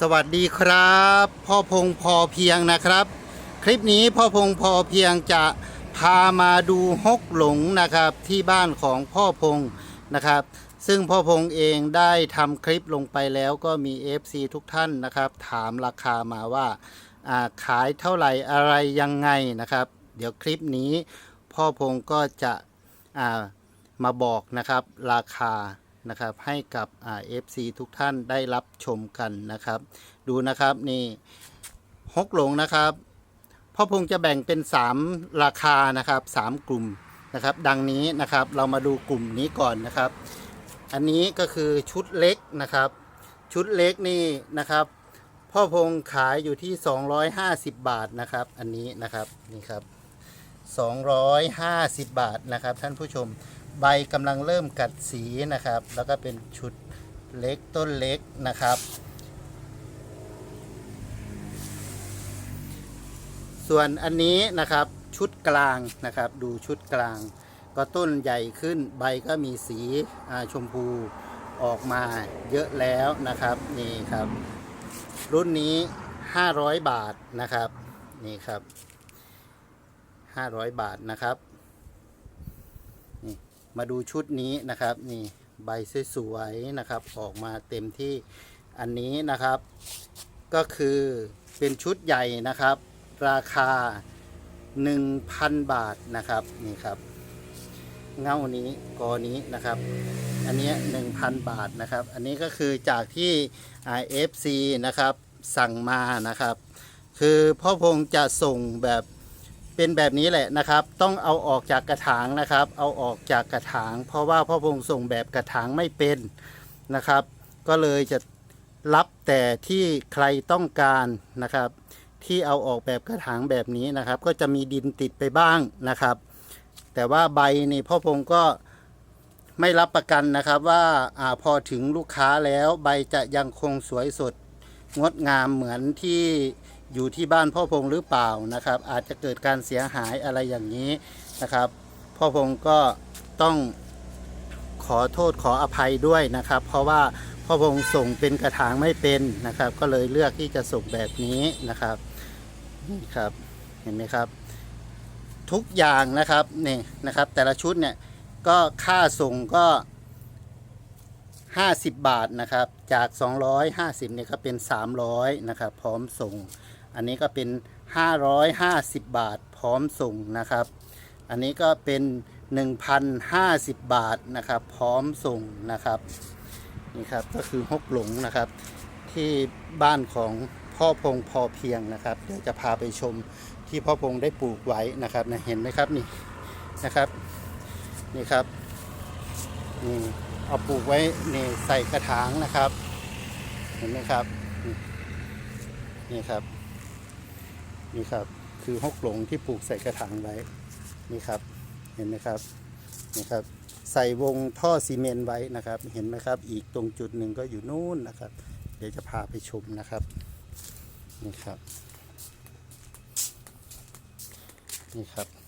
สวัสดีครับ พ่อพงพอเพียงนะครับ คลิปนี้พ่อพงพอเพียงจะพามาดูฮกหลงนะครับที่บ้านของพ่อพงนะครับ ซึ่งพ่อพงเองได้ทำคลิปลงไปแล้วก็มี FC ทุกท่านนะครับ ถามราคามาว่าาขายเท่าไหร่อะไรยังไงนะครับ เดี๋ยวคลิปนี้พ่อพงก็จะามาบอกนะครับราคา นะครับ ให้กับอ่า FC ทุกท่านได้รับชมกันนะครับ ดูนะครับนี่ฮกหลงนะครับพ่อพงจะแบ่งเป็น 3 ราคานะครับ 3 กลุ่มนะครับ ดังนี้นะครับเรามาดูกลุ่มนี้ก่อนนะครับ อันนี้ก็คือชุดเล็กนะครับ ชุดเล็กนี่นะครับพ่อพงขายอยู่ที่ 250 บาทนะครับ อันนี้นะครับนี่ครับ250 บาทนะครับท่านผู้ชม ใบกำลังเริ่มกัดสีนะครับ แล้วก็เป็นชุดเล็กต้นเล็กนะครับ ส่วนอันนี้นะครับชุดกลางนะครับ ดูชุดกลาง ก็ต้นใหญ่ขึ้นใบก็มีสีชมพูออกมาเยอะแล้วนะครับนี่ครับ รุ่นนี้ 500 บาทนะครับนี่ครับ 500 บาทนะครับ มาดูชุดนี้นะครับนี่ใบสวยๆนะครับออกมาเต็มที่อันนี้นะครับ ก็คือเป็นชุดใหญ่นะครับ ราคา 1,000 บาทนะครับนี่ครับเง่านี้กอนี้นะครับ อันนี้หนึ่งพันบาทนะครับ อันนี้ก็คือจากที่ IFC นะครับสั่งมานะครับ คือพ่อพงจะส่งแบบ เป็นแบบนี้แหละนะครับ ต้องเอาออกจากกระถางนะครับ เอาออกจากกระถาง เพราะว่าพ่อพงส่งแบบกระถางไม่เป็นนะครับ ก็เลยจะรับแต่ที่ใครต้องการนะครับ ที่เอาออกแบบกระถางแบบนี้นะครับ ก็จะมีดินติดไปบ้างนะครับ แต่ว่าใบนี่พ่อพงก็ไม่รับประกันนะครับว่าอาพอถึงลูกค้าแล้วใบจะยังคงสวยสดงดงามเหมือนที่ อยู่ที่บ้านพ่อพงหรือเปล่านะครับ อาจจะเกิดการเสียหายอะไรอย่างนี้นะครับ พ่อพงก็ต้องขอโทษขออภัยด้วยนะครับ เพราะว่าพ่อพงส่งเป็นกระถางไม่เป็นนะครับ ก็เลยเลือกที่จะส่งแบบนี้นะครับนี่ครับเห็นไหมครับ ทุกอย่างนะครับนี่นะครับแต่ละชุดเนี่ยก็ค่าส่งก็ 50 บาทนะครับ จาก 250เนี่ยก็เป็น 300นะครับ พร้อมส่ง อันนี้ก็เป็น 550 บาท พร้อมส่งนะครับ อันนี้ก็เป็น 1,050 บาทนะครับ พร้อมส่งนะครับ นี่ครับก็คือฮกหลงนะครับ ที่บ้านของพ่อพงพอเพียงนะครับ เดี๋ยวจะพาไปชมที่พ่อพงได้ปลูกไว้นะครับนะเห็นไหมครับนี่นะครับ นี่ครับนี่ เอาปลูกไว้นี่ใส่กระถางนะครับ เห็นไหมครับ นี่ครับ นี่ครับ คือฮกหลงที่ปลูกใส่กระถางไว้ นี่ครับ เห็นไหมครับ นี่ครับ ใส่วงท่อซีเมนต์ไว้นะครับ เห็นไหมครับ อีกตรงจุดหนึ่งก็อยู่นู่นนะครับ เดี๋ยวจะพาไปชมนะครับ นี่ครับ นี่ครับ